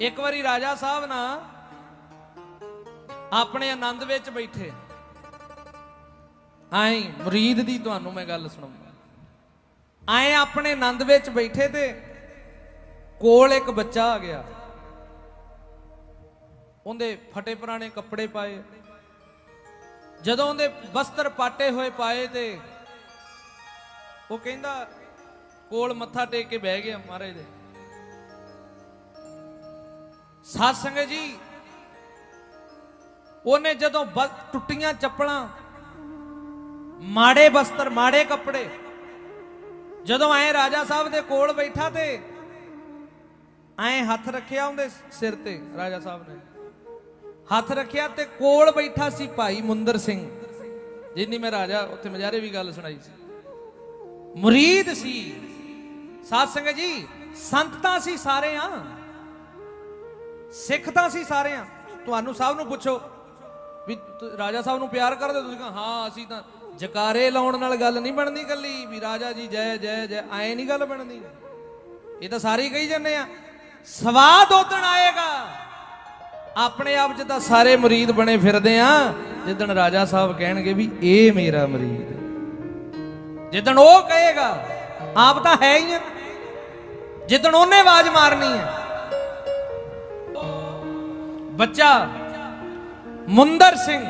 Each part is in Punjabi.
ਇੱਕ ਵਾਰੀ ਰਾਜਾ ਸਾਹਿਬ ਨਾ ਆਪਣੇ ਆਨੰਦ ਵਿੱਚ ਬੈਠੇ। ਆਏ, ਮੁਰੀਦ ਦੀ ਤੁਹਾਨੂੰ ਮੈਂ ਗੱਲ ਸੁਣਾਉਂਦਾ ਆਏ ਆਪਣੇ ਆਨੰਦ ਵਿੱਚ ਬੈਠੇ ਤੇ ਕੋਲ ਇੱਕ ਬੱਚਾ ਆ ਗਿਆ। ਉਹਦੇ ਫਟੇ ਪੁਰਾਣੇ ਕੱਪੜੇ ਪਾਏ। ਜਦੋਂ ਉਹਦੇ ਵਸਤਰ ਪਾਟੇ ਹੋਏ ਪਾਏ ਤੇ ਉਹ ਕਹਿੰਦਾ, ਕੋਲ ਮੱਥਾ ਟੇਕ ਕੇ ਬਹਿ ਗਿਆ ਮਹਾਰਾਜ ਦੇ। ਸਾਧ ਸੰਗਤ ਜੀ, ਉਹਨੇ ਜਦੋਂ ਬ- ਟੁੱਟੀਆਂ ਚੱਪਲਾਂ, ਮਾੜੇ ਬਸਤਰ, ਮਾੜੇ ਕੱਪੜੇ, ਜਦੋਂ ਐ ਰਾਜਾ ਸਾਹਿਬ ਦੇ ਕੋਲ ਬੈਠਾ ਤੇ ਐ ਹੱਥ ਰੱਖਿਆ ਉਹਦੇ ਸਿਰ ਤੇ ਰਾਜਾ ਸਾਹਿਬ ਨੇ। ਹੱਥ ਰੱਖਿਆ ਤੇ ਕੋਲ ਬੈਠਾ ਸੀ ਭਾਈ ਮੁੰਦਰ ਸਿੰਘ, ਜਿੰਨੀ ਮੈਂ ਰਾਜਾ ਉੱਥੇ ਮਜਾਰੇ ਵੀ ਗੱਲ ਸੁਣਾਈ ਸੀ। ਮੁਰੀਦ ਸੀ। ਸਾਧ ਸੰਗਤ ਜੀ, ਸੰਤ ਤਾਂ ਸੀ ਸਾਰੇ ਆ ਸਿੱਖ ਤਾਂ ਅਸੀਂ ਸਾਰੇ ਆ ਤੁਹਾਨੂੰ ਸਭ ਨੂੰ ਪੁੱਛੋ ਵੀ ਰਾਜਾ ਸਾਹਿਬ ਨੂੰ ਪਿਆਰ ਕਰਦੇ ਹੋ? ਤੁਸੀਂ ਕਹਾਂ, ਹਾਂ, ਅਸੀਂ ਤਾਂ ਜਕਾਰੇ ਲਾਉਣ ਨਾਲ ਗੱਲ ਨਹੀਂ ਬਣਦੀ ਕੱਲੀ ਵੀ ਰਾਜਾ ਜੀ ਜੈ ਜੈ ਜੈ, ਐ ਨਹੀਂ ਗੱਲ ਬਣਦੀ। ਇਹ ਤਾਂ ਸਾਰੇ ਹੀ ਕਹੀ ਜਾਂਦੇ ਆ। ਸਵਾਦ ਉਦਣ ਆਏਗਾ। ਆਪਣੇ ਆਪ 'ਚ ਤਾਂ ਸਾਰੇ ਮੁਰੀਦ ਬਣੇ ਫਿਰਦੇ ਆ। ਜਿੱਦਣ ਰਾਜਾ ਸਾਹਿਬ ਕਹਿਣਗੇ ਵੀ ਇਹ ਮੇਰਾ ਮੁਰੀਦ। ਜਿੱਦਣ ਉਹ ਕਹੇਗਾ, ਆਪ ਤਾਂ ਹੈ ਹੀ ਆ। ਜਿੱਦਣ ਉਹਨੇ ਆਵਾਜ਼ ਮਾਰਨੀ ਹੈ ਬੱਚਾ ਮੁੰਦਰ ਸਿੰਘ।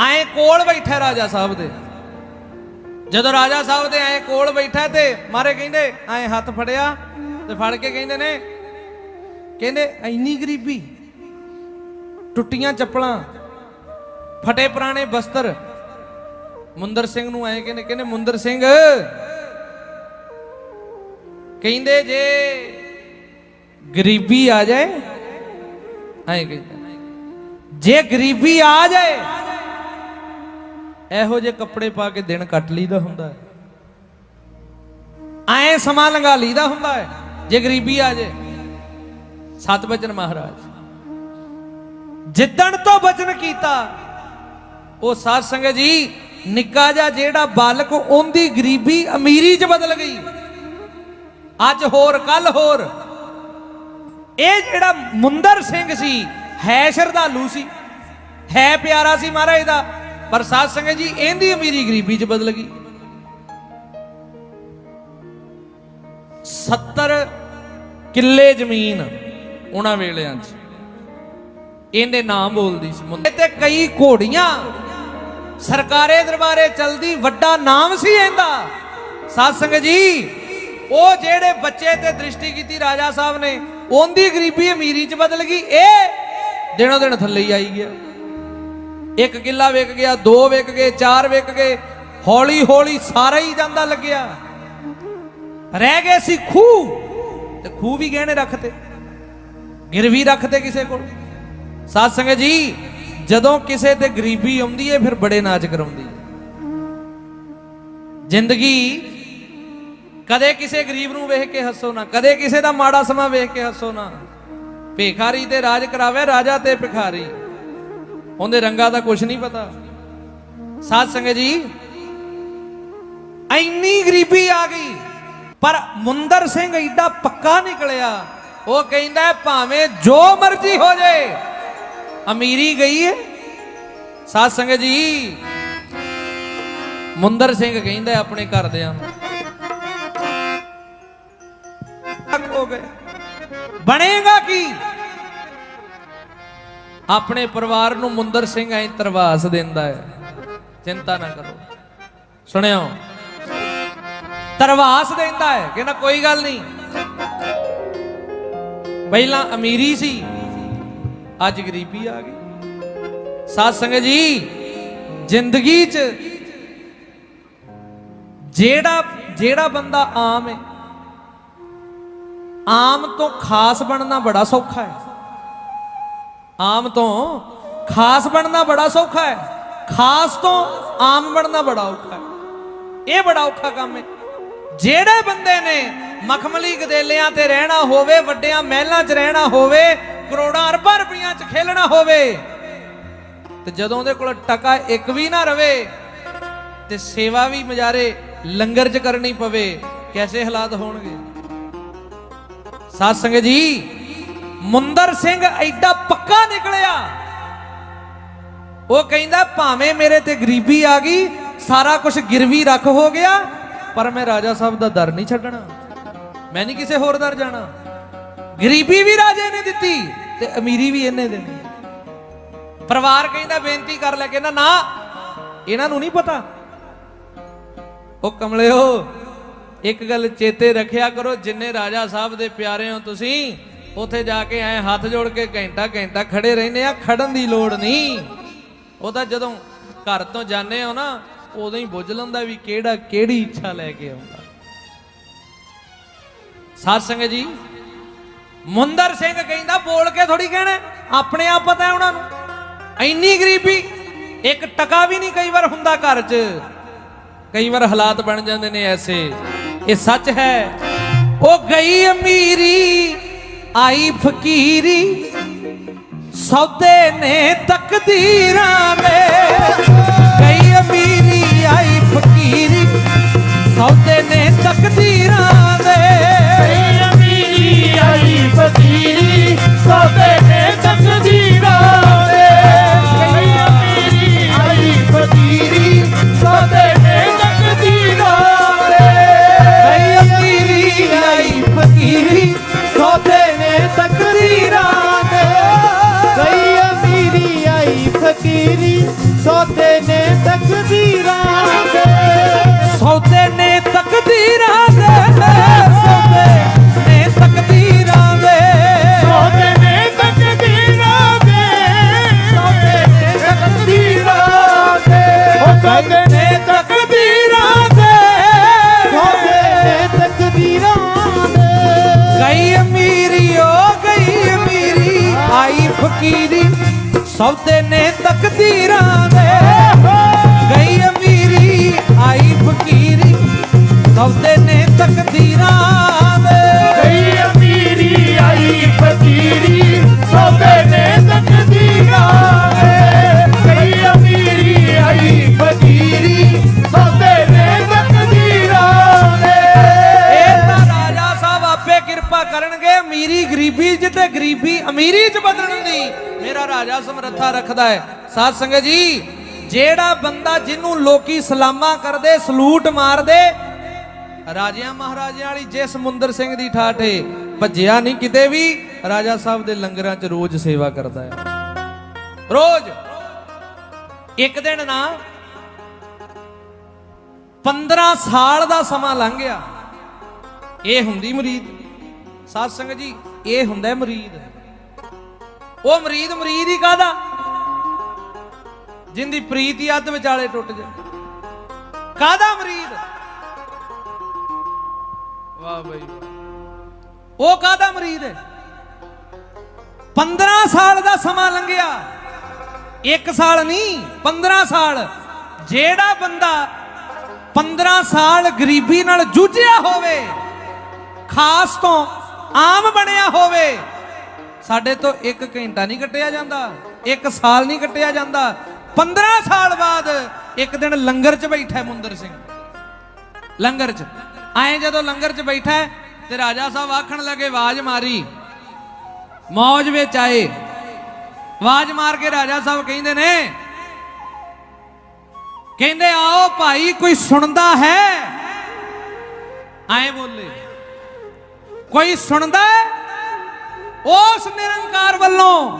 ਆਏ ਕੋਲ ਬੈਠਾ ਰਾਜਾ ਸਾਹਿਬ ਦੇ। ਜਦੋਂ ਰਾਜਾ ਸਾਹਿਬ ਦੇ ਐ ਕੋਲ ਬੈਠਾ ਤੇ ਮਾਰੇ ਕਹਿੰਦੇ ਆਏ ਹੱਥ ਫੜਿਆ ਤੇ ਫੜ ਕੇ ਕਹਿੰਦੇ ਨੇ, ਕਹਿੰਦੇ ਇੰਨੀ ਗਰੀਬੀ, ਟੁੱਟੀਆਂ ਚੱਪਲਾਂ, ਫਟੇ ਪੁਰਾਣੇ ਬਸਤਰ। ਮੁੰਦਰ ਸਿੰਘ ਨੂੰ ਐ ਕਹਿੰਦੇ ਕਹਿੰਦੇ ਮੁੰਦਰ ਸਿੰਘ, ਕਹਿੰਦੇ ਜੇ ਗਰੀਬੀ ਆ ਜਾਏ ਐ ਕਹਿੰਦੇ ਜੇ ਗਰੀਬੀ ਆ ਜਾਏ, ਇਹੋ ਜਿਹੇ ਕੱਪੜੇ ਪਾ ਕੇ ਦਿਨ ਕੱਟ ਲਈਦਾ ਹੁੰਦਾ ਹੈ। ਐ ਸਮਾਂ ਲੰਘਾ ਲਈਦਾ ਹੁੰਦਾ ਹੈ, ਜੇ ਗਰੀਬੀ ਆ ਜਾਏ। ਸਤਬਚਨ ਮਹਾਰਾਜ, ਜਿੱਦਣ ਤੋਂ ਬਚਨ ਕੀਤਾ, ਉਹ ਸਾਧ ਸੰਗਤ ਜੀ, ਨਿੱਕਾ ਜਿਹਾ ਜਿਹੜਾ ਬਾਲਕ ਉਹਦੀ ਗਰੀਬੀ ਅਮੀਰੀ 'ਚ ਬਦਲ ਗਈ। ਅੱਜ ਹੋਰ ਕੱਲ ਹੋਰ। ਇਹ ਜਿਹੜਾ ਮੁੰਦਰ ਸਿੰਘ ਸੀ, ਹੈ ਸ਼ਰਧਾਲੂ ਸੀ, ਹੈ ਪਿਆਰਾ ਸੀ ਮਹਾਰਾਜ ਦਾ, ਪਰ ਸਾਧ ਸੰਗਤ ਜੀ, ਇਹਦੀ ਅਮੀਰੀ ਗਰੀਬੀ 'ਚ ਬਦਲ ਗਈ। 70 ਕਿੱਲੇ ਜ਼ਮੀਨ ਉਹਨਾਂ ਵੇਲਿਆਂ 'ਚ। ਇਹਦੇ ਨਾਮ ਬੋਲਦੀ ਸੀ ਮੁੰਡੇ ਤੇ ਕਈ ਘੋੜੀਆਂ ਸਰਕਾਰੇ ਦਰਬਾਰੇ ਚਲਦੀ, ਵੱਡਾ ਨਾਮ ਸੀ ਇਹਦਾ। ਸਾਧ ਸੰਗਤ ਜੀ, ਉਹ ਜਿਹੜੇ ਬੱਚੇ ਤੇ ਦ੍ਰਿਸ਼ਟੀ ਕੀਤੀ ਰਾਜਾ ਸਾਹਿਬ ਨੇ ਉਹਦੀ ਗਰੀਬੀ ਅਮੀਰੀ 'ਚ ਬਦਲ ਗਈ, ਇਹ ਦਿਨੋ ਦਿਨ ਥੱਲੇ ਹੀ ਆਈ ਗਿਆ। ਇੱਕ ਕਿੱਲਾ ਵਿਕ ਗਿਆ, ਦੋ ਵਿਕ ਗਏ, ਚਾਰ ਵਿਕ ਗਏ, ਹੌਲੀ ਹੌਲੀ ਸਾਰਾ ਹੀ ਜਾਂਦਾ ਲੱਗਿਆ। ਰਹਿ ਗਏ ਸੀ ਖੂਹ, ਤੇ ਖੂਹ ਵੀ ਗਹਿਣੇ ਰੱਖਤੇ, ਗਿਰਵੀ ਰੱਖਦੇ ਕਿਸੇ ਕੋਲ। ਸਾਧ ਸੰਗਤ ਜੀ, ਜਦੋਂ ਕਿਸੇ ਤੇ ਗਰੀਬੀ ਆਉਂਦੀ ਹੈ ਫਿਰ ਬੜੇ ਨਾਚ ਕਰਾਉਂਦੀ ਜ਼ਿੰਦਗੀ ਕਦੇ ਕਿਸੇ ਗਰੀਬ ਨੂੰ ਵੇਖ ਕੇ ਹੱਸੋ ਨਾ, ਕਦੇ ਕਿਸੇ ਦਾ ਮਾੜਾ ਸਮਾਂ ਵੇਖ ਕੇ ਹੱਸੋ ਨਾ। ਭੇਖਾਰੀ ਤੇ ਰਾਜ ਕਰਾਵੇ, ਰਾਜਾ ਤੇ ਭਿਖਾਰੀ। ਉਹਦੇ ਰੰਗਾਂ ਦਾ ਕੁਝ ਨਹੀਂ ਪਤਾ। ਸਾਧ ਸੰਗਤ ਜੀ, ਐਨੀ ਗਰੀਬੀ ਆ ਗਈ, ਪਰ ਮੁੰਦਰ ਸਿੰਘ ਏਡਾ ਪੱਕਾ ਨਿਕਲਿਆ। ਉਹ ਕਹਿੰਦਾ, ਭਾਵੇਂ ਜੋ ਮਰਜ਼ੀ ਹੋ ਜਾਏ ਅਮੀਰੀ ਗਈ ਹੈ ਸਾਧ ਸੰਗਤ ਜੀ, ਮੁੰਦਰ ਸਿੰਘ ਕਹਿੰਦਾ ਆਪਣੇ ਘਰਦਿਆਂ ਨੂੰ ਬਣੇਗਾ ਕੀ? ਆਪਣੇ ਪਰਿਵਾਰ ਨੂੰ ਮੁੰਦਰ ਸਿੰਘ ਐ ਤਰਵਾਸ ਦਿੰਦਾ ਹੈ। ਚਿੰਤਾ ਨਾ ਕਰੋ। ਸੁਣਿਓ? ਤਰਵਾਸ ਦਿੰਦਾ ਹੈ ਕਹਿੰਦਾ ਕੋਈ ਗੱਲ ਨਹੀਂ। ਪਹਿਲਾਂ ਅਮੀਰੀ ਸੀ, ਅੱਜ ਗਰੀਬੀ ਆ ਗਈ। ਸਾਧ ਸੰਗਤ ਜੀ, ਜ਼ਿੰਦਗੀ 'ਚ ਜਿਹੜਾ ਜਿਹੜਾ ਬੰਦਾ ਆਮ ਹੈ ਆਮ ਤੋਂ ਖਾਸ ਬਣਨਾ ਬੜਾ ਸੌਖਾ ਹੈ। ਆਮ ਤੋਂ ਖਾਸ ਬਣਨਾ ਬੜਾ ਸੌਖਾ ਹੈ। ਖਾਸ ਤੋਂ ਆਮ ਬਣਨਾ ਬੜਾ ਔਖਾ ਹੈ। ਇਹ ਬੜਾ ਔਖਾ ਕੰਮ ਹੈ। ਜਿਹੜੇ ਬੰਦੇ ਨੇ ਮਖਮਲੀ ਗਦੇਲਿਆਂ ਤੇ ਰਹਿਣਾ ਹੋਵੇ, ਵੱਡਿਆਂ ਮਹਿਲਾਂ 'ਚ ਰਹਿਣਾ ਹੋਵੇ, ਕਰੋੜਾਂ ਅਰਬਾਂ ਰੁਪਈਆਂ 'ਚ ਖੇਲਣਾ ਹੋਵੇ, ਤੇ ਜਦੋਂ ਉਹਦੇ ਕੋਲ ਟਕਾ ਇੱਕ ਵੀ ਨਾ ਰਵੇ ਤੇ ਸੇਵਾ ਵੀ ਮਜਾਰੇ ਲੰਗਰ 'ਚ ਕਰਨੀ ਪਵੇ, ਕੈਸੇ ਹਾਲਾਤ ਹੋਣਗੇ? ਸਾਧ ਸੰਗਤ ਜੀ, ਮੁੰਦਰ ਸਿੰਘ ਐਡਾ ਪੱਕਾ ਨਿਕਲਿਆ। ਉਹ ਕਹਿੰਦਾ, ਭਾਵੇਂ ਮੇਰੇ ਤੇ ਗਰੀਬੀ ਆ ਗਈ, ਸਾਰਾ ਕੁਝ ਗਿਰਵੀ ਰੱਖ ਹੋ ਗਿਆ, ਪਰ ਮੈਂ ਰਾਜਾ ਸਾਹਿਬ ਦਾ ਦਰ ਨਹੀਂ ਛੱਡਣਾ। ਮੈਂ ਨਹੀਂ ਕਿਸੇ ਹੋਰ ਦਰ ਜਾਣਾ। ਗਰੀਬੀ ਵੀ ਰਾਜੇ ਨੇ ਦਿੱਤੀ ਤੇ ਅਮੀਰੀ ਵੀ ਇਹਨੇ ਦੇਣੀ ਪਰਿਵਾਰ ਕਹਿੰਦਾ, ਬੇਨਤੀ ਕਰ ਲੈ ਕਹਿੰਦਾ ਨਾ, ਇਹਨਾਂ ਨੂੰ ਨਹੀਂ ਪਤਾ। ਉਹ ਕਮਲਿਓ ਇੱਕ ਗੱਲ ਚੇਤੇ ਰੱਖਿਆ ਕਰੋ, ਜਿੰਨੇ ਰਾਜਾ ਸਾਹਿਬ ਦੇ ਪਿਆਰੇ ਹੋ ਤੁਸੀਂ, ਉੱਥੇ ਜਾ ਕੇ ਐ ਹੱਥ ਜੋੜ ਕੇ ਘੰਟਾ ਘੰਟਾ ਖੜੇ ਰਹਿੰਦੇ ਆ, ਖੜਨ ਦੀ ਲੋੜ ਨਹੀਂ। ਉਹ ਤਾਂ ਜਦੋਂ ਘਰ ਤੋਂ ਜਾਂਦੇ ਹੋ ਨਾ, ਉਦੋਂ ਹੀ ਬੁੱਝ ਲੈਂਦਾ ਵੀ ਕਿਹੜਾ, ਕਿਹੜੀ ਇੱਛਾ ਲੈ ਕੇ ਆਉਂਦਾ। ਸਾਧ ਸੰਗਤ ਜੀ, ਮੁੰਦਰ ਸਿੰਘ ਕਹਿੰਦਾ, ਬੋਲ ਕੇ ਥੋੜੀ ਕਹਿਣਾ ਆਪਣੇ ਆਪ ਪਤਾ ਹੈ ਉਹਨਾਂ ਨੂੰ। ਇੰਨੀ ਗਰੀਬੀ, ਇੱਕ ਟਕਾ ਵੀ ਨਹੀਂ ਕਈ ਵਾਰ ਹੁੰਦਾ ਘਰ 'ਚ। ਕਈ ਵਾਰ ਹਾਲਾਤ ਬਣ ਜਾਂਦੇ ਨੇ ਐਸੇ। ਇਹ ਸੱਚ ਹੈ। ਉਹ ਗਈ ਅਮੀਰੀ, ਆਈ ਫਕੀਰੀ। ਸੌਦੇ ਨੇ ਤਕਦੀਰਾਂ ਦੇ। ਗਈ ਅਮੀਰੀ, ਆਈ ਫਕੀਰੀ। ਸੌਦੇ ਨੇ ਤਕਦੀਰਾਂ ਦੇ। ਅਮੀਰੀ, ਆਈ ਫਕੀਰੀ। ਸੌਦੇ ਨੇ ਤਕਦੀਰਾਂ ਨੇ ਤਕਦੀਰਾਂ ਦੇ ਸੌਦੇ ਨੇ ਤਕਦੀਰਾਂ ਦੇ ਸੋਦੇ ਨੇ ਤਕਦੀਰਾਂ ਦੇ ਸੋਦੇ ਨੇ ਤਕਦੀਰਾਂ ਦੇ ਉਹ ਸੋਦੇ ਨੇ ਤਕਦੀਰਾਂ ਦੇ ਸੋਦੇ ਨੇ ਤਕਦੀਰਾਂ ਦੇ ਗਈ ਅਮੀਰੀ ਓ ਗਈ ਅਮੀਰੀ ਆਈ ਫਕੀਰੀ ਸੌਦੇ ਨੇ ਤਕਦੀਰਾਂ ਦੇ। ਸੌਦੇ ਨੇ ਤਕਦੀਰਾਂ ਦੇ। ਕਈ ਅਮੀਰੀ ਆਈ ਫਕੀਰੀ ਸੋਦੇ ਨੇ ਤਕਦੀਰਾਂ ਦੇ। ਕਈ ਅਮੀਰੀ ਆਈ ਫਕੀਰੀ ਸੋਦੇ ਨੇ ਤਕਦੀਰਾਂ ਦੇ। ਇਹ ਤਾਂ ਰਾਜਾ ਸਾਹਿਬ ਆਪੇ ਕਿਰਪਾ ਕਰਨਗੇ ਅਮੀਰੀ ਗਰੀਬੀ ਚ ਤੇ ਗਰੀਬੀ ਅਮੀਰੀ ਚ ਬਦਲਣ ਦੀ। ਮੇਰਾ ਰਾਜਾ ਸਮਰੱਥਾ ਰੱਖਦਾ ਹੈ। ਸਾਧ ਸੰਗਤ ਜੀ ਜਿਹੜਾ ਬੰਦਾ ਜਿਹਨੂੰ ਲੋਕੀ ਸਲਾਮਾਂ ਕਰਦੇ ਸਲੂਟ ਮਾਰਦੇ ਰਾਜਿਆਂ ਮਹਾਰਾਜਿਆਂ ਵਾਲੀ ਜੇ ਸਮੁੰਦਰ ਸਿੰਘ ਦੀ ਠਾਠੇ, ਭੱਜਿਆ ਨਹੀਂ ਕਿਤੇ ਵੀ, ਰਾਜਾ ਸਾਹਿਬ ਦੇ ਲੰਗਰਾਂ 'ਚ ਰੋਜ਼ ਸੇਵਾ ਕਰਦਾ ਹੈ ਰੋਜ਼! ਇੱਕ ਦਿਨ ਨਾ 15 ਸਾਲ ਦਾ ਸਮਾਂ ਲੰਘ ਗਿਆ। ਇਹ ਹੁੰਦੀ ਮਰੀਦ। ਸਾਧ ਸੰਗਤ ਜੀ, ਇਹ ਹੁੰਦਾ ਮਰੀਦ। ਉਹ ਮਰੀਦ ਮਰੀਦ ਹੀ ਕਾਦਾ ਜਿੰਦੀ ਪ੍ਰੀਤ ਹੀ ਅੱਧ ਵਿਚਾਲੇ ਟੁੱਟ ਜਾ ਕਾਦਾ ਮਰੀਦ? ਵਾਹ ਬਈ। ਉਹ ਕਾਹਦਾ ਮਰੀਦ ਹੈ? 15 ਸਾਲ ਦਾ ਸਮਾਂ ਲੰਘਿਆ। ਇੱਕ ਸਾਲ ਨਹੀਂ 15 ਸਾਲ। ਜਿਹੜਾ ਬੰਦਾ 15 ਸਾਲ ਗਰੀਬੀ ਨਾਲ ਜੂਝਿਆ ਹੋਵੇ, ਖਾਸ ਤੋਂ ਆਮ ਬਣਿਆ ਹੋਵੇ, ਸਾਡੇ ਤੋਂ ਇੱਕ ਘੰਟਾ ਨਹੀਂ ਕੱਟਿਆ ਜਾਂਦਾ, ਇੱਕ ਸਾਲ ਨਹੀਂ ਕੱਟਿਆ ਜਾਂਦਾ। 15 ਸਾਲ ਬਾਅਦ ਇੱਕ ਦਿਨ ਲੰਗਰ 'ਚ ਬੈਠਾ ਮੁੰਦਰ ਸਿੰਘ। ਲੰਗਰ 'ਚ। ਆਏ ਜਦੋਂ ਲੰਗਰ 'ਚ ਬੈਠਾ ਤੇ ਰਾਜਾ ਸਾਹਿਬ ਆਖਣ ਲੱਗੇ ਆਵਾਜ਼ ਮਾਰੀ। ਮੌਜ ਵਿੱਚ ਆਏ। ਆਵਾਜ਼ ਮਾਰ ਕੇ ਰਾਜਾ ਸਾਹਿਬ ਕਹਿੰਦੇ ਨੇ, ਕਹਿੰਦੇ, ਆਓ ਭਾਈ, ਕੋਈ ਸੁਣਦਾ ਹੈ? ਆਏ ਬੋਲੇ। ਕੋਈ ਸੁਣਦਾ ਉਸ ਨਿਰੰਕਾਰ ਵੱਲੋਂ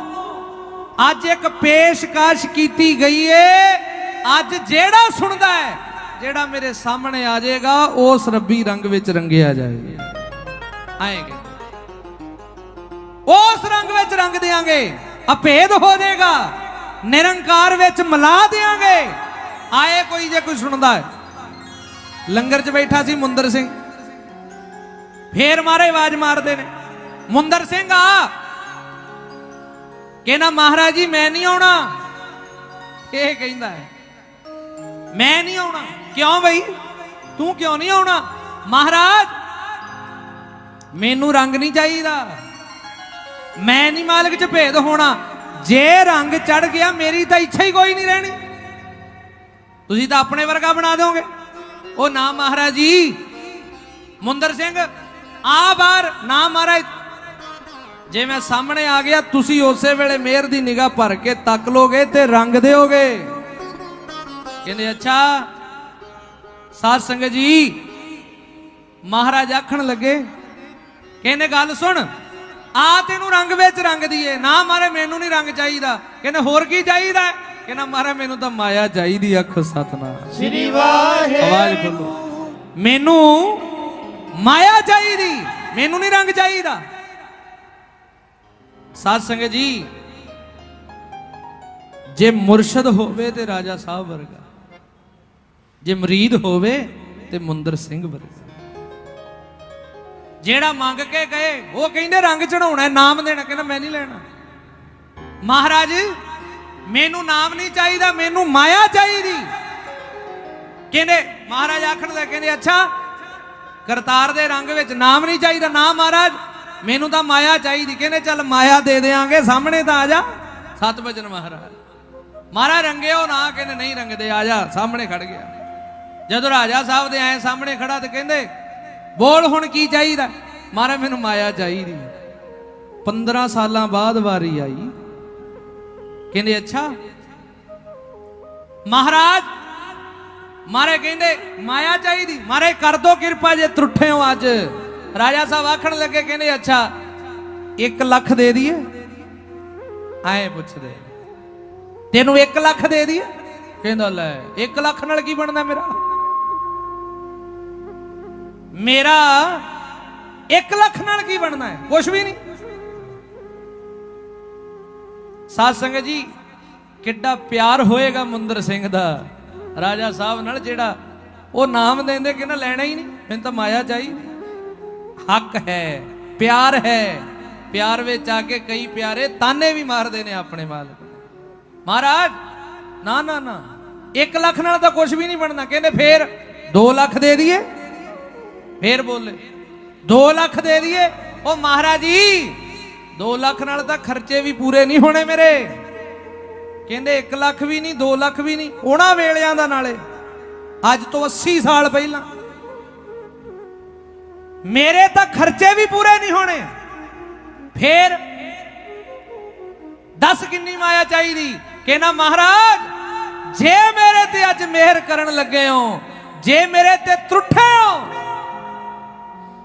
ਅੱਜ ਇੱਕ ਪੇਸ਼ਕਸ਼ ਕੀਤੀ ਗਈ ਏ। ਅੱਜ ਜਿਹੜਾ ਸੁਣਦਾ ਹੈ ਜਿਹੜਾ ਮੇਰੇ ਸਾਹਮਣੇ ਆ ਜਾਏਗਾ, ਉਸ ਰੱਬੀ ਰੰਗ ਵਿੱਚ ਰੰਗਿਆ ਜਾਏਗਾ। ਆਏਗੇ ਉਸ ਰੰਗ ਵਿੱਚ ਰੰਗ ਦੇਾਂਗੇ ਅਭੇਦ ਹੋ ਜਾਏਗਾ, ਨਿਰੰਕਾਰ ਵਿੱਚ ਮਿਲਾ ਦੇਾਂਗੇ ਆਏ ਕੋਈ ਜੇ ਕੋਈ ਸੁਣਦਾ ਹੈ। ਲੰਗਰ 'ਚ ਬੈਠਾ ਸੀ ਮੁੰਦਰ ਸਿੰਘ। ਫੇਰ ਮਾਰੇ ਆਵਾਜ਼ ਮਾਰਦੇ ਨੇ। ਮੁੰਦਰ ਸਿੰਘ ਆ। ਕਹਿੰਦਾ, ਮਹਾਰਾਜ ਜੀ, ਮੈਂ ਨਹੀਂ ਆਉਣਾ। ਇਹ ਕਹਿੰਦਾ ਹੈ। ਮੈਂ ਨਹੀਂ ਆਉਣਾ। ਕਿਉਂ ਬਈ? ਤੂੰ ਕਿਉਂ ਨਹੀਂ ਆਉਣਾ? ਮਹਾਰਾਜ, ਮੈਨੂੰ ਰੰਗ ਨਹੀਂ ਚਾਹੀਦਾ। ਮੈਂ ਨਹੀਂ ਮਾਲਕ ਚ ਭੇਦ ਹੋਣਾ। ਜੇ ਰੰਗ ਚੜ ਗਿਆ, ਮੇਰੀ ਤਾਂ ਇੱਛਾ ਹੀ ਕੋਈ ਨਹੀਂ ਰਹਿਣੀ। ਤੁਸੀਂ ਤਾਂ ਆਪਣੇ ਵਰਗਾ ਬਣਾ ਦੋਗੇ ਉਹ ਨਾ ਮਹਾਰਾਜ ਜੀ, ਮੁੰਦਰ ਸਿੰਘ, ਆ ਬਾਹਰ ਨਾ ਮਹਾਰਾਜ। ਜੇ ਮੈਂ ਸਾਹਮਣੇ ਆ ਗਿਆ, ਤੁਸੀਂ ਉਸੇ ਵੇਲੇ ਮਿਹਰ ਦੀ ਨਿਗਾਹ ਭਰ ਕੇ ਤੱਕ ਲੋਗੇ ਤੇ ਰੰਗ ਦਿਓਗੇ। ਕਹਿੰਦੇ ਅੱਛਾ ਸਾਧ ਸੰਗਤ ਜੀ ਮਹਾਰਾਜ ਆਖਣ ਲੱਗੇ ਕਹਿੰਦੇ ਗੱਲ ਸੁਣ ਆ ਤੈਨੂੰ ਰੰਗ ਵਿੱਚ ਰੰਗ ਦੀਏ ਨਾ ਮਾਰੇ ਮੈਨੂੰ ਨਹੀਂ ਰੰਗ ਚਾਹੀਦਾ। ਕਹਿੰਦੇ ਹੋਰ ਕੀ ਚਾਹੀਦਾ? ਕਹਿੰਦਾ ਮਾਰੇ ਮੈਨੂੰ ਤਾਂ ਮਾਇਆ ਚਾਹੀਦੀ ਅੱਖ ਸਤਨਾਮ। ਸ੍ਰੀ ਵਾਹਿਗੁਰੂ। ਆਵਾਜ਼ ਖੋਲੋ। ਮੈਨੂੰ ਮਾਇਆ ਚਾਹੀਦੀ ਮੈਨੂੰ ਨਹੀਂ ਰੰਗ ਚਾਹੀਦਾ। ਸਾਧ ਸੰਗਤ ਜੀ ਜੇ ਮੁਰਸ਼ਦ ਹੋਵੇ ਤੇ ਰਾਜਾ ਸਾਹਿਬ ਵਰਗਾ। ਜੇ ਮਰੀਦ ਹੋਵੇ ਤੇ ਮੁੰਦਰ ਸਿੰਘ ਵਰਗਾ। ਜਿਹੜਾ ਮੰਗ ਕੇ ਗਏ, ਉਹ ਕਹਿੰਦੇ ਰੰਗ ਚੜਾਉਣਾ ਨਾਮ ਦੇਣਾ, ਕਹਿੰਦਾ ਮੈਂ ਨਹੀਂ ਲੈਣਾ। ਮਹਾਰਾਜ, ਮੈਨੂੰ ਨਾਮ ਨਹੀਂ ਚਾਹੀਦਾ, ਮੈਨੂੰ ਮਾਇਆ ਚਾਹੀਦੀ। ਕਹਿੰਦੇ, ਮਹਾਰਾਜ ਆਖਣ ਦਾ ਕਹਿੰਦੇ, ਅੱਛਾ, ਕਰਤਾਰ ਦੇ ਰੰਗ ਵਿੱਚ ਨਾਮ ਨਹੀਂ ਚਾਹੀਦਾ। ਨਾ ਮਹਾਰਾਜ, ਮੈਨੂੰ ਤਾਂ ਮਾਇਆ ਚਾਹੀਦੀ। ਕਹਿੰਦੇ, ਚੱਲ ਮਾਇਆ ਦੇ ਦੇਾਂਗੇ ਸਾਹਮਣੇ ਤਾਂ ਆ ਜਾ। ਸਤ ਵਚਨ ਮਹਾਰਾਜ। ਮਹਾਰਾਜ ਰੰਗਿਓ ਨਾ, ਕਹਿੰਦੇ, ਨਹੀਂ ਰੰਗਦੇ, ਆ ਜਾ, ਸਾਹਮਣੇ ਖੜ ਗਿਆ। ਜਦੋਂ ਰਾਜਾ ਸਾਹਿਬ ਦੇ ਆਏ ਸਾਹਮਣੇ ਖੜਾ ਤੇ ਕਹਿੰਦੇ, ਬੋਲ ਹੁਣ ਕੀ ਚਾਹੀਦਾ? ਮਹਾਰਾਜ, ਮੈਨੂੰ ਮਾਇਆ ਚਾਹੀਦੀ 15 ਸਾਲਾਂ ਬਾਅਦ ਵਾਰੀ ਆਈ। ਕਹਿੰਦੇ, ਅੱਛਾ। ਮਹਾਰਾਜ ਮਾਰੇ ਕਹਿੰਦੇ, ਮਾਇਆ ਚਾਹੀਦੀ। ਮਾਰੇ ਕਰ ਦੋ ਕਿਰਪਾ ਜੇ ਤਰੁੱਠੇ ਹੋ ਅੱਜ। ਰਾਜਾ ਸਾਹਿਬ ਆਖਣ ਲੱਗੇ, ਕਹਿੰਦੇ, ਅੱਛਾ 1 ਲੱਖ ਦੇ ਦਈਏ ਆਏ ਪੁੱਛਦੇ। ਤੈਨੂੰ 1 ਲੱਖ ਦੇ ਦਈਏ ਕਹਿੰਦਾ, ਲੈ 1 ਲੱਖ ਨਾਲ ਕੀ ਬਣਦਾ ਮੇਰਾ? ਮੇਰਾ 1 ਲੱਖ ਨਾਲ ਕੀ ਬਣਨਾ ਹੈ? ਕੁਝ ਵੀ ਨਹੀਂ। ਸਾਧ ਸੰਗਤ ਜੀ, ਕਿੱਡਾ ਪਿਆਰ ਹੋਏਗਾ ਮੁੰਦਰ ਸਿੰਘ ਦਾ। ਰਾਜਾ ਸਾਹਿਬ ਨਾਲ ਜਿਹੜਾ ਉਹ ਨਾਮ ਦਿੰਦੇ ਕਿ ਨਾ ਲੈਣਾ ਹੀ ਨਹੀਂ। ਮੈਨੂੰ ਤਾਂ ਮਾਇਆ ਚਾਹੀਦੀ। ਹੱਕ ਹੈ, ਪਿਆਰ ਹੈ। ਪਿਆਰ ਵਿੱਚ ਆ ਕੇ ਕਈ ਪਿਆਰੇ ਤਾਨੇ ਵੀ ਮਾਰਦੇ ਨੇ ਆਪਣੇ ਮਾਲਕ। ਮਹਾਰਾਜ, ਨਾ ਨਾ ਨਾ। 1 ਲੱਖ ਨਾਲ ਤਾਂ ਕੁਝ ਵੀ ਨਹੀਂ ਬਣਨਾ। ਕਹਿੰਦੇ ਫੇਰ 2 ਲੱਖ ਦੇ ਦਈਏ। ਫੇਰ ਬੋਲੇ। 2 ਲੱਖ ਦੇ ਦਈਏ। ਉਹ ਮਹਾਰਾਜ ਜੀ 2 ਲੱਖ ਨਾਲ ਤਾਂ ਖਰਚੇ ਵੀ ਪੂਰੇ ਨਹੀਂ ਹੋਣੇ ਮੇਰੇ। ਕਹਿੰਦੇ 1 ਲੱਖ ਵੀ ਨਹੀਂ 2 ਲੱਖ ਵੀ ਨਹੀਂ, ਉਹਨਾਂ ਵੇਲਿਆਂ ਦਾ ਨਾਲੇ। ਅੱਜ ਤੋਂ 80 ਸਾਲ ਪਹਿਲਾਂ। ਮੇਰੇ ਤਾਂ ਖਰਚੇ ਵੀ ਪੂਰੇ ਨਹੀਂ ਹੋਣੇ। ਫੇਰ ਦੱਸ ਕਿੰਨੀ ਮਾਇਆ ਚਾਹੀਦੀ। ਕਹਿੰਦਾ, ਮਹਾਰਾਜ, ਜੇ ਮੇਰੇ ਤੇ ਅੱਜ ਮਿਹਰ ਕਰਨ ਲੱਗੇ ਹੋ, ਜੇ ਮੇਰੇ ਤੇ ਤਰੁੱਠੇ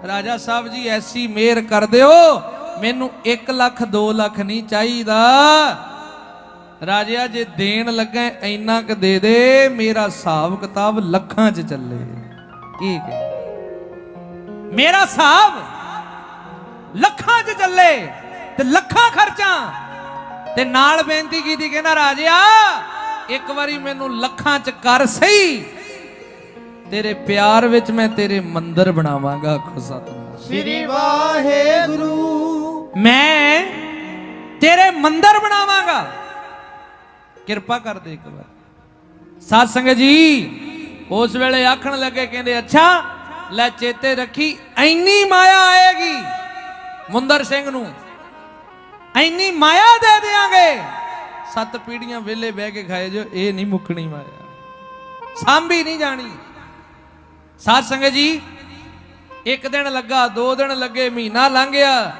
ਰਾਜਾ ਸਾਹਿਬ ਜੀ, ਐਸੀ ਮਿਹਰ ਕਰ ਦਿਓ। ਮੈਨੂੰ 1 ਲੱਖ 2 ਲੱਖ ਨਹੀਂ ਚਾਹੀਦਾ। ਰਾਜਿਆ, ਜੇ ਦੇਣ ਲੱਗਾ ਇੰਨਾ ਕ ਦੇ ਦੇ। ਮੇਰਾ ਹਿਸਾਬ ਕਿਤਾਬ ਲੱਖਾਂ 'ਚ ਚੱਲੇ। ਠੀਕ ਕਿ ਮੇਰਾ ਹਿਸਾਬ ਲੱਖਾਂ 'ਚ ਚੱਲੇ ਤੇ ਲੱਖਾਂ ਖਰਚਾਂ। ਤੇ ਨਾਲ ਬੇਨਤੀ ਕੀਤੀ ਕਹਿੰਦਾ ਰਾਜਿਆ, ਇੱਕ ਵਾਰੀ ਮੈਨੂੰ ਲੱਖਾਂ 'ਚ ਕਰ ਸਹੀ। ਤੇਰੇ ਪਿਆਰ ਵਿੱਚ ਮੈਂ ਤੇਰੇ ਮੰਦਰ ਬਣਾਵਾਂਗਾ ਆਖੋ ਸਤਨਾਮ। ਸ੍ਰੀ ਵਾਹਿਗੁਰੂ। ਮੈਂ ਤੇਰੇ ਮੰਦਰ ਬਣਾਵਾਂਗਾ। ਕਿਰਪਾ ਕਰ ਦੇ ਇੱਕ ਵਾਰ। ਸਾਧ ਸੰਗਤ ਜੀ ਉਸ ਵੇਲੇ ਆਖਣ ਲੱਗੇ ਕਹਿੰਦੇ ਅੱਛਾ ਲੈ ਚੇਤੇ ਰੱਖੀ ਐਨੀ ਮਾਇਆ ਆਏਗੀ ਮੁੰਦਰ ਸਿੰਘ ਨੂੰ। ਐਨੀ ਮਾਇਆ ਦੇ ਦੇਾਂਗੇ ਸੱਤ ਪੀੜੀਆਂ ਵੇਲੇ ਬਹਿ ਕੇ ਖਾਏ ਜੋ ਇਹ ਨਹੀਂ ਮੁੱਕਣੀ ਮਾਇਆ। ਸਾਂਭੀ ਨਹੀਂ ਜਾਣੀ। ਸਾਧ ਸੰਗਤ ਜੀ, ਇੱਕ ਦਿਨ ਲੱਗਾ, ਦੋ ਦਿਨ ਲੱਗੇ, ਮਹੀਨਾ ਲੰਘ ਗਿਆ।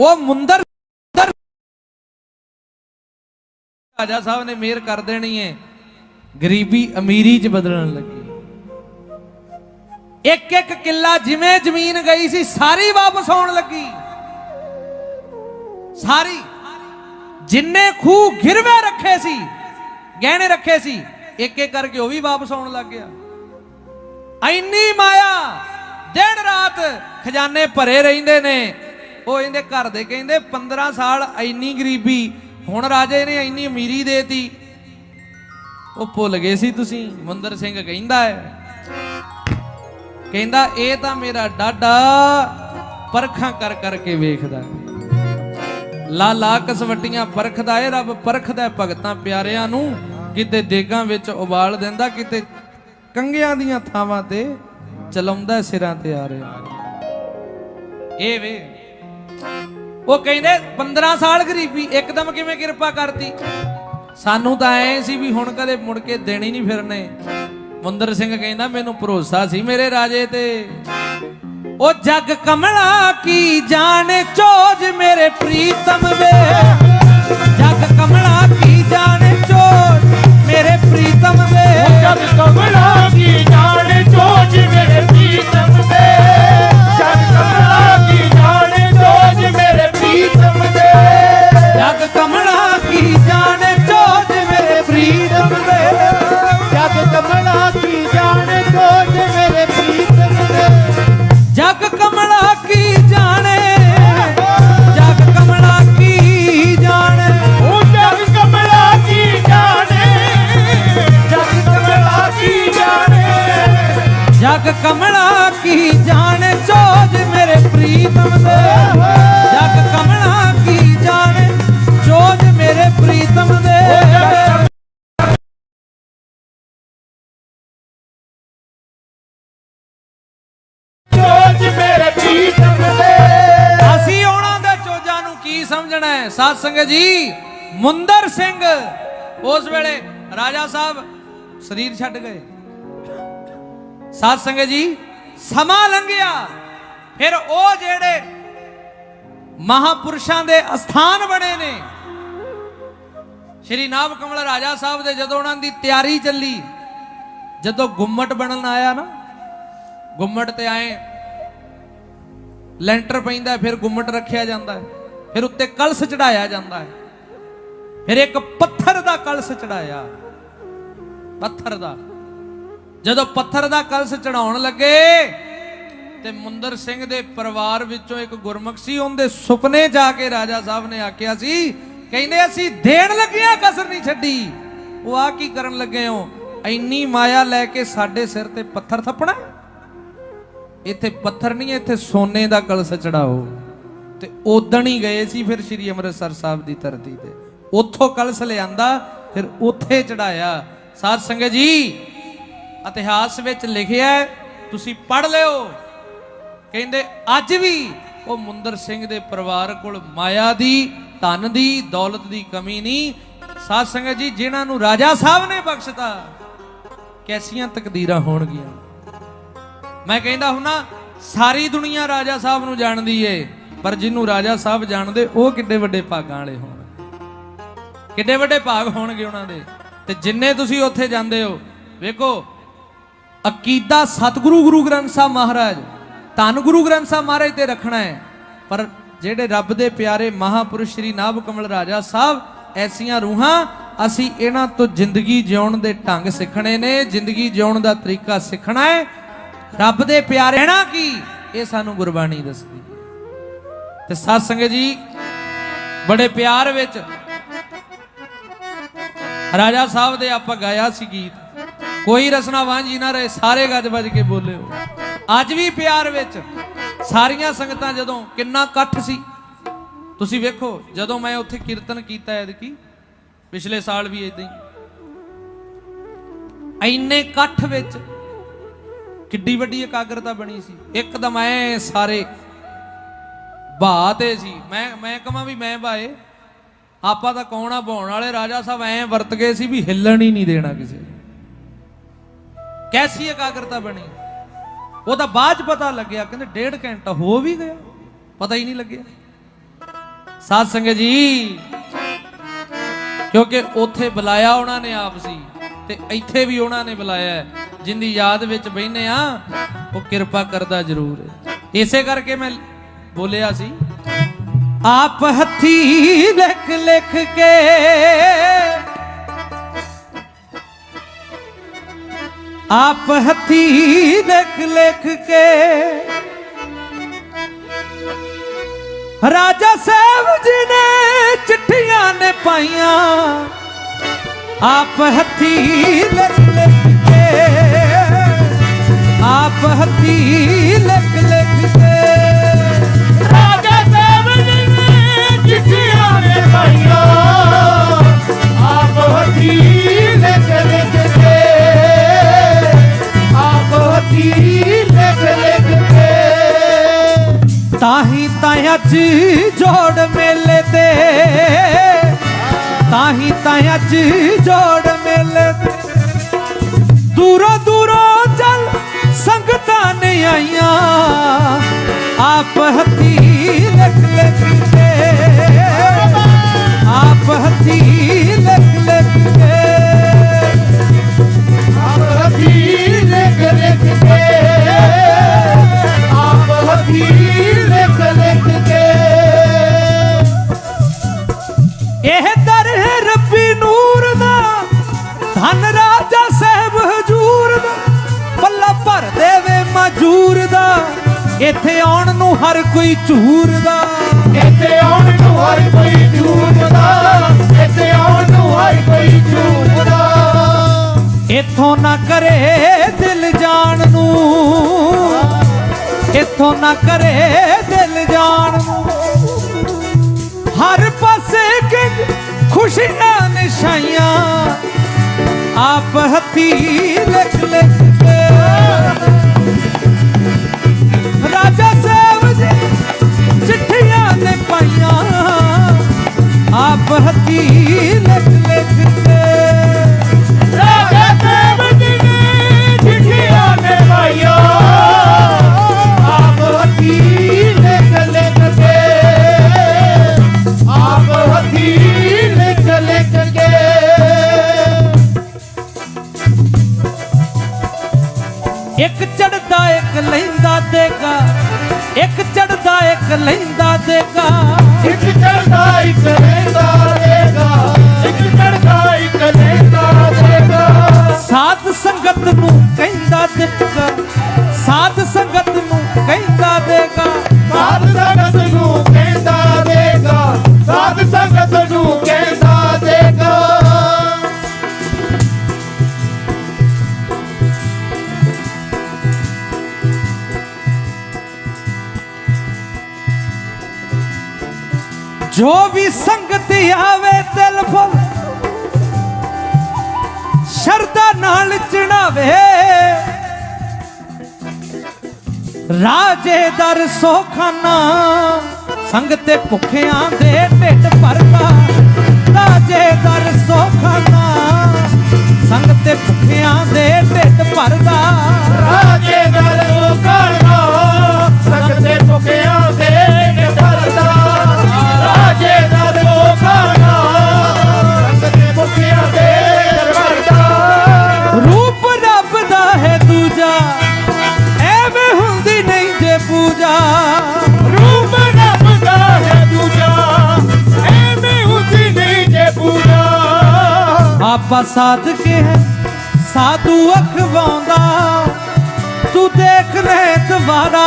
ਉਹ ਮੁੰਦਰ ਰਾਜਾ ਸਾਹਿਬ ਨੇ ਮਿਹਰ ਕਰ ਦੇਣੀ ਹੈ ਗਰੀਬੀ ਅਮੀਰੀ ਚ ਬਦਲਣ ਲੱਗੀ। ਇੱਕ ਇੱਕ ਕਿੱਲਾ ਜਿਵੇਂ ਜ਼ਮੀਨ ਗਈ ਸੀ, ਸਾਰੀ ਵਾਪਸ ਆਉਣ ਲੱਗੀ। ਸਾਰੀ। ਜਿੰਨੇ ਖੂਹ ਗਿਰਵੇ ਰੱਖੇ ਸੀ, ਗਹਿਣੇ ਰੱਖੇ ਸੀ ਇੱਕ ਇੱਕ ਕਰਕੇ ਉਹ ਵੀ ਵਾਪਸ ਆਉਣ ਲੱਗ ਗਿਆ। ਐਨੀ ਮਾਇਆ, ਦਿਨ ਰਾਤ ਖਜ਼ਾਨੇ ਭਰੇ ਰਹਿੰਦੇ ਨੇ। ਉਹ ਇਹਦੇ ਘਰ ਦੇ ਕਹਿੰਦੇ 15 ਸਾਲ ਐਨੀ ਗਰੀਬੀ, ਹੁਣ ਰਾਜੇ ਨੇ ਐਨੀ ਅਮੀਰੀ ਦੇਤੀ। ਉਹ ਭੁੱਲ ਗਏ ਸੀ ਤੁਸੀਂ, ਮੁੰਦਰ ਸਿੰਘ ਕਹਿੰਦਾ ਹੈ। ਕਹਿੰਦਾ, ਇਹ ਤਾਂ ਮੇਰਾ ਡਾਡਾ ਪਰਖਾਂ ਕਰ ਕਰਕੇ ਵੇਖਦਾ ਲਾ ਲਾ ਕਸਵੱਟੀਆਂ ਪਰਖਦਾ ਏ, ਰੱਬ ਪਰਖਦਾ ਭਗਤਾਂ ਪਿਆਰਿਆਂ ਨੂੰ। ਕਿਤੇ ਦੇਗਾਂ ਵਿੱਚ ਉਬਾਲ ਦਿੰਦਾ, ਕਿਤੇ ਕੰਗਿਆਂ ਦੀਆਂ ਥਾਵਾਂ ਤੇ ਚਲਾਉਂਦਾ ਸਿਰਾਂ ਤੇ ਆ ਰਿਹਾ। ਇਹ ਵੇ, ਉਹ ਕਹਿੰਦੇ 15 ਸਾਲ ਗਰੀਬੀ, ਇੱਕਦਮ ਕਿਵੇਂ ਕਿਰਪਾ ਕਰਤੀ? ਸਾਨੂੰ ਤਾਂ ਐ ਸੀ ਵੀ ਹੁਣ ਕਦੇ ਮੁੜ ਕੇ ਦੇਣੀ ਨਹੀਂ ਫਿਰਨੇ। ਮੁੰਦਰ ਸਿੰਘ ਕਹਿੰਦਾ, ਮੈਨੂੰ ਭਰੋਸਾ ਸੀ ਮੇਰੇ ਰਾਜੇ ਤੇ। ਉਹ ਜਗ ਕਮਲਾ ਕੀ ਜਾਣੇ ਚੋਜ ਮੇਰੇ ਪ੍ਰੀਤਮ ਵੇ? ਜਗ ਕਮਲਾ ਕੀ ਜਾਣੇ ਚੋਜ ਮੇਰੇ ਪ੍ਰੀਤਮ ਵੇ ਕਮਲਾ ਕੀ ਜਾਣੇ ਚੋਜ ਮੇਰੇ ਪ੍ਰੀਤਮ ਦੇ। ਜਗ ਕਮਲਾ ਕੀ ਜਾਣੇ ਚੋਜ ਮੇਰੇ ਪ੍ਰੀਤਮ ਦੇ। ਜਗ ਜਗ ਕਮਲਾ ਕੀ ਜਾਣੇ ਚੋਜ ਮੇਰੇ ਪ੍ਰੀਤਮ ਦੇ? ਜਗ ਕਮਲਾ ਕੀ ਜਾਣੇ ਚੋਜ ਮੇਰੇ ਪ੍ਰੀਤਮ ਦੇ? ਚੋਜ ਮੇਰੇ ਪ੍ਰੀਤਮ ਦੇ। ਅਸੀਂ ਉਹਨਾਂ ਦੇ ਚੋਜਾਂ ਨੂੰ ਕੀ ਸਮਝਣਾ ਹੈ? ਸਾਧ ਸੰਗਤ ਜੀ ਮੁੰਦਰ ਸਿੰਘ ਉਸ ਵੇਲੇ ਰਾਜਾ ਸਾਹਿਬ ਸਰੀਰ ਛੱਡ ਗਏ। ਸਾਧ ਸੰਗਤ ਜੀ, ਸਮਾਂ ਲੰਘਿਆ। ਫਿਰ ਉਹ ਜਿਹੜੇ ਮਹਾਪੁਰਸ਼ਾਂ ਦੇ ਅਸਥਾਨ ਬਣੇ ਨੇ, ਸ਼੍ਰੀ ਨਾਮ ਕਮਲ ਰਾਜਾ ਸਾਹਿਬ ਦੇ ਜਦੋਂ ਉਹਨਾਂ ਦੀ ਤਿਆਰੀ ਚੱਲੀ, ਜਦੋਂ ਗੁੰਮਟ ਬਣਨ ਆਇਆ ਨਾ, ਗੁੰਮਟ ਤੇ ਆਏ ਲੈਂਟਰ ਪੈਂਦਾ, ਫਿਰ ਗੁੰਮਟ ਰੱਖਿਆ ਜਾਂਦਾ ਹੈ, ਫਿਰ ਉੱਤੇ ਕਲਸ ਚੜਾਇਆ ਜਾਂਦਾ ਹੈ, ਫਿਰ ਇੱਕ ਪੱਥਰ ਦਾ ਕਲਸ ਚੜਾਇਆ, ਪੱਥਰ ਦਾ। ਜਦੋਂ ਪੱਥਰ ਦਾ ਕਲਸ ਚੜਾਉਣ ਲੱਗੇ ਤੇ ਮੁੰਦਰ ਸਿੰਘ ਦੇ ਪਰਿਵਾਰ ਵਿੱਚੋਂ ਇੱਕ ਗੁਰਮੁਖ ਸੀ, ਉਹਦੇ ਸੁਪਨੇ ਜਾ ਕੇ ਰਾਜਾ ਸਾਹਿਬ ਨੇ ਆਖਿਆ ਸੀ, ਕਹਿੰਦੇ ਅਸੀਂ ਦੇਣ ਲੱਗਿਆ ਕਸਰ ਨਹੀਂ ਛੱਡੀ। ਉਹ ਆ ਕੀ ਕਰਨ ਲੱਗੇ ਹੋ? ਇੰਨੀ ਮਾਇਆ ਲੈ ਕੇ ਸਾਡੇ ਸਿਰ ਤੇ ਪੱਥਰ ਥੱਪਣਾ? ਇੱਥੇ ਪੱਥਰ ਨਹੀਂ, ਇੱਥੇ ਸੋਨੇ ਦਾ ਕਲਸ਼ ਚੜਾਓ ਤੇ ਉਦਣ ਹੀ ਗਏ ਸੀ ਫਿਰ ਸ੍ਰੀ ਅੰਮ੍ਰਿਤਸਰ ਸਾਹਿਬ ਦੀ ਧਰਤੀ ਤੇ। ਉੱਥੋਂ ਕਲਸ਼ ਲਿਆਂਦਾ, ਫਿਰ ਉੱਥੇ ਚੜਾਇਆ ਸਾਧ ਸੰਗਤ ਜੀ ਇਤਿਹਾਸ ਵਿੱਚ ਲਿਖਿਆ ਤੁਸੀਂ ਪੜ੍ਹ ਲਿਓ। ਕਹਿੰਦੇ, ਅੱਜ ਵੀ ਉਹ ਮੁੰਦਰ ਸਿੰਘ ਦੇ ਪਰਿਵਾਰ ਕੋਲ ਮਾਇਆ ਦੀ, ਧਨ ਦੀ, ਦੌਲਤ ਦੀ ਕਮੀ ਨਹੀਂ। ਸਾਧ ਸੰਗਤ ਜੀ, ਜਿਨ੍ਹਾਂ ਨੂੰ ਰਾਜਾ ਸਾਹਿਬ ਨੇ ਬਖਸ਼ਤਾ, ਕੈਸੀਆਂ ਤਕਦੀਰਾਂ ਹੋਣਗੀਆਂ। ਮੈਂ ਕਹਿੰਦਾ ਹੁੰਨਾ, ਸਾਰੀ ਦੁਨੀਆ ਰਾਜਾ ਸਾਹਿਬ ਨੂੰ ਜਾਣਦੀ ਏ, ਪਰ ਜਿਹਨੂੰ ਰਾਜਾ ਸਾਹਿਬ ਜਾਣਦੇ, ਉਹ ਕਿੱਡੇ ਵੱਡੇ ਭਾਗਾਂ ਵਾਲੇ ਹੋਣ। ਕਿੱਡੇ ਵੱਡੇ ਭਾਗ ਹੋਣਗੇ ਉਹਨਾਂ ਦੇ। ਤੇ ਜਿੰਨੇ ਤੁਸੀਂ ਉੱਥੇ ਜਾਂਦੇ ਹੋ, ਵੇਖੋ ਅਕੀਦਾ ਸਤਿਗੁਰੂ ਗੁਰੂ ਗ੍ਰੰਥ ਸਾਹਿਬ ਮਹਾਰਾਜ, ਧੰਨ ਗੁਰੂ ਗ੍ਰੰਥ ਸਾਹਿਬ ਮਹਾਰਾਜ ਤੇ ਰੱਖਣਾ ਹੈ। ਪਰ ਜਿਹੜੇ ਰੱਬ ਦੇ ਪਿਆਰੇ ਮਹਾਪੁਰਸ਼ ਸ੍ਰੀ ਨਾਭ ਕਮਲ ਰਾਜਾ ਸਾਹਿਬ, ਐਸੀਆਂ ਰੂਹਾਂ ਅਸੀਂ ਇਹਨਾਂ ਤੋਂ ਜ਼ਿੰਦਗੀ ਜਿਉਣ ਦੇ ਢੰਗ ਸਿੱਖਣੇ ਨੇ, ਜ਼ਿੰਦਗੀ ਜਿਉਣ ਦਾ ਤਰੀਕਾ ਸਿੱਖਣਾ ਹੈ। ਰੱਬ ਦੇ ਪਿਆਰੇ ਰਹਿਣਾ ਕੀ? ਇਹ ਸਾਨੂੰ ਗੁਰਬਾਣੀ ਦੱਸਦੀ। ਹੈ ਤੇ ਸਾਧ ਸੰਗਤ ਜੀ, ਬੜੇ ਪਿਆਰ ਵਿੱਚ ਰਾਜਾ ਸਾਹਿਬ ਦੇ ਆਪਾਂ ਗਾਇਆ ਸੀ ਗੀਤ। ਕੋਈ ਰਸਨਾ ਵਾਂਝੀ ਨਾ ਰਹੇ, ਸਾਰੇ ਗੱਜ ਵੱਜ ਕੇ ਬੋਲਿਓ। ਅੱਜ ਵੀ ਪਿਆਰ ਵਿੱਚ ਸਾਰੀਆਂ ਸੰਗਤਾਂ ਜਦੋਂ ਕਿੰਨਾ ਇਕੱਠ ਸੀ। ਤੁਸੀਂ ਵੇਖੋ, ਜਦੋਂ ਮੈਂ ਉੱਥੇ ਕੀਰਤਨ ਕੀਤਾ ਐਤਕੀ, ਪਿਛਲੇ ਸਾਲ ਵੀ ਇਦਾਂ ਹੀ। ਇੰਨੇ ਇਕੱਠ ਵਿੱਚ ਕਿੱਡੀ ਵੱਡੀ ਇਕਾਗਰਤਾ ਬਣੀ ਸੀ। ਇੱਕਦਮ ਐ ਸਾਰੇ ਬਾ ਤੇ ਸੀ। ਮੈਂ ਮੈਂ ਕਹਾਂ ਵੀ ਮੈਂ ਬਾਏ ਆਪਾਂ ਤਾਂ ਕੌਣਾ ਬਾਉਣ ਵਾਲੇ, ਰਾਜਾ ਸਾਹਿਬ ਐ ਵਰਤ ਗਏ ਸੀ ਵੀ ਹਿੱਲਣ ਹੀ ਨਹੀਂ ਦੇਣਾ ਕਿਸੇ ਕੈਸੀ ਇਕਾਗਰਤਾ ਬਣੀ? ਉਹ ਤਾਂ ਬਾਅਦ ਚ ਪਤਾ ਲੱਗਿਆ, ਕਹਿੰਦੇ ਡੇਢ ਘੰਟਾ ਹੋ ਵੀ ਗਿਆ। ਪਤਾ ਹੀ ਨਹੀਂ ਲੱਗਿਆ। ਸਾਧ ਸੰਗਤ ਜੀ, ਕਿਉਂਕਿ ਉੱਥੇ ਬੁਲਾਇਆ ਉਹਨਾਂ ਨੇ ਆਪ ਸੀ ਤੇ ਇੱਥੇ ਵੀ ਉਹਨਾਂ ਨੇ ਬੁਲਾਇਆ ਹੈ। ਜਿੰਦੀ ਯਾਦ ਵਿੱਚ ਬੈਨੇ ਆ ਉਹ ਕਿਰਪਾ ਕਰਦਾ ਜ਼ਰੂਰ ਹੈ। ਇਸੇ ਕਰਕੇ ਮੈਂ ਬੋਲਿਆ ਸੀ, ਆਪ ਹੱਥੀ ਲਿਖ ਲਿਖ ਕੇ ਆਪ ਹੱਥੀ ਲਿਖ ਲਿਖ ਕੇ। ਰਾਜਾ ਸਾਹਿਬ ਜੀ ਨੇ ਚਿੱਠੀਆਂ ਨੇ ਪਾਈਆਂ। ਆਪ ਹੱਥੀ ਲਿਖ ਲਿਖ ਕੇ। ਆਪ ਹੱਥੀ ਲਿਖ ਲਿਖ ਕੇ। ਰਾਜਾ ਸਾਹਿਬ ਜੀ ਨੇ ਚਿੱਠੀਆਂ ਨੇ ਪਾਈਆਂ। ਆਪ ਹੱਥੀ ਲਿਖ ਲਿਖ ਲਿਖ ਕੇ ਤਾਹੀ ਤਾਂ ਅੱਜ ਜੋੜ ਮੇਲੇ ਤੇ ਤਾਹੀ ਤਾਂ ਅੱਜ ਜੋੜ ਮੇਲੇ ਤੇ ਦੂਰੋਂ ਦੂਰੋਂ ਚੱਲ ਸੰਗਤਾਂ ਨੇ ਆਈਆਂ। ਆਪ ਹੱਥੀ ਲਿਖ ਲਿਖ ਕਿਉਂ ਨਾ ਕਰੇ ਦਿਲ ਜਾਣ ਹਰ ਪਾਸੇ ਕਿੰਜ ਖੁਸ਼ੀਆਂ, ਨਿਸ਼ਾਈਆਂ। ਆਪ ਹੱਥੀ ਲਿਖ ਲਿਖ ਰਾਜਾ ਸੇਵ ਚਿੱਠੀਆਂ ਨੇ ਪਾਈਆਂ। ਆਪ ਹੱਥੀ ਲੈਂਦਾ ਤੇ ਕਾ ਇੱਕ ਚੜਦਾ ਇੱਕ ਜੋ ਵੀ ਸੰਗਤ ਆਵੇ ਦਿਲ ਫੁੱਲ ਸ਼ਰਦਾ ਨਾਲ ਚੜਾਵੇ ਰਾਜੇ ਦਰ ਸੋਖਾਨਾ ਸੰਗਤ ਭੁੱਖਿਆਂ ਦੇ ਢਿੱਡ ਭਰਦਾ ਰਾਜੇ ਦਰ ਸੋਖਾਨਾ ਤੇ ਭੁੱਖਿਆਂ ਦੇ ਢਿੱਡ ਭਰਦਾ। ਰਾਜੇ ਦਰ ਬਾਬਾ ਸਾਧ ਕੇ ਹੈ ਸਾਧੂ ਅਖਵਾਉਂਦਾ। ਤੂੰ ਦੇਖ ਰਹਿ ਤਵਾਰਾ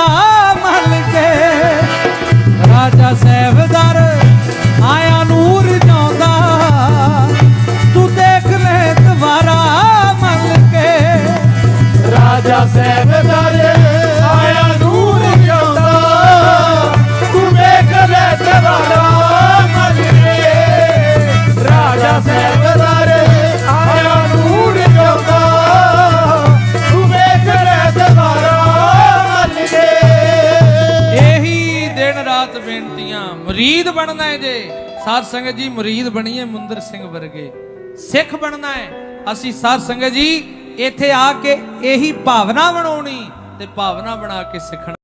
ਸੰਗਤ ਜੀ, ਮੁਰੀਦ ਬਣੀਏ ਮੁੰਦਰ ਸਿੰਘ ਵਰਗੇ। ਸਿੱਖ ਬਣਨਾ ਹੈ। ਅਸੀਂ ਸਾਧ ਜੀ, ਇੱਥੇ ਆ ਕੇ ਇਹੀ ਭਾਵਨਾ ਬਣਾਉਣੀ ਤੇ ਭਾਵਨਾ ਬਣਾ ਕੇ ਸਿੱਖਣਾ।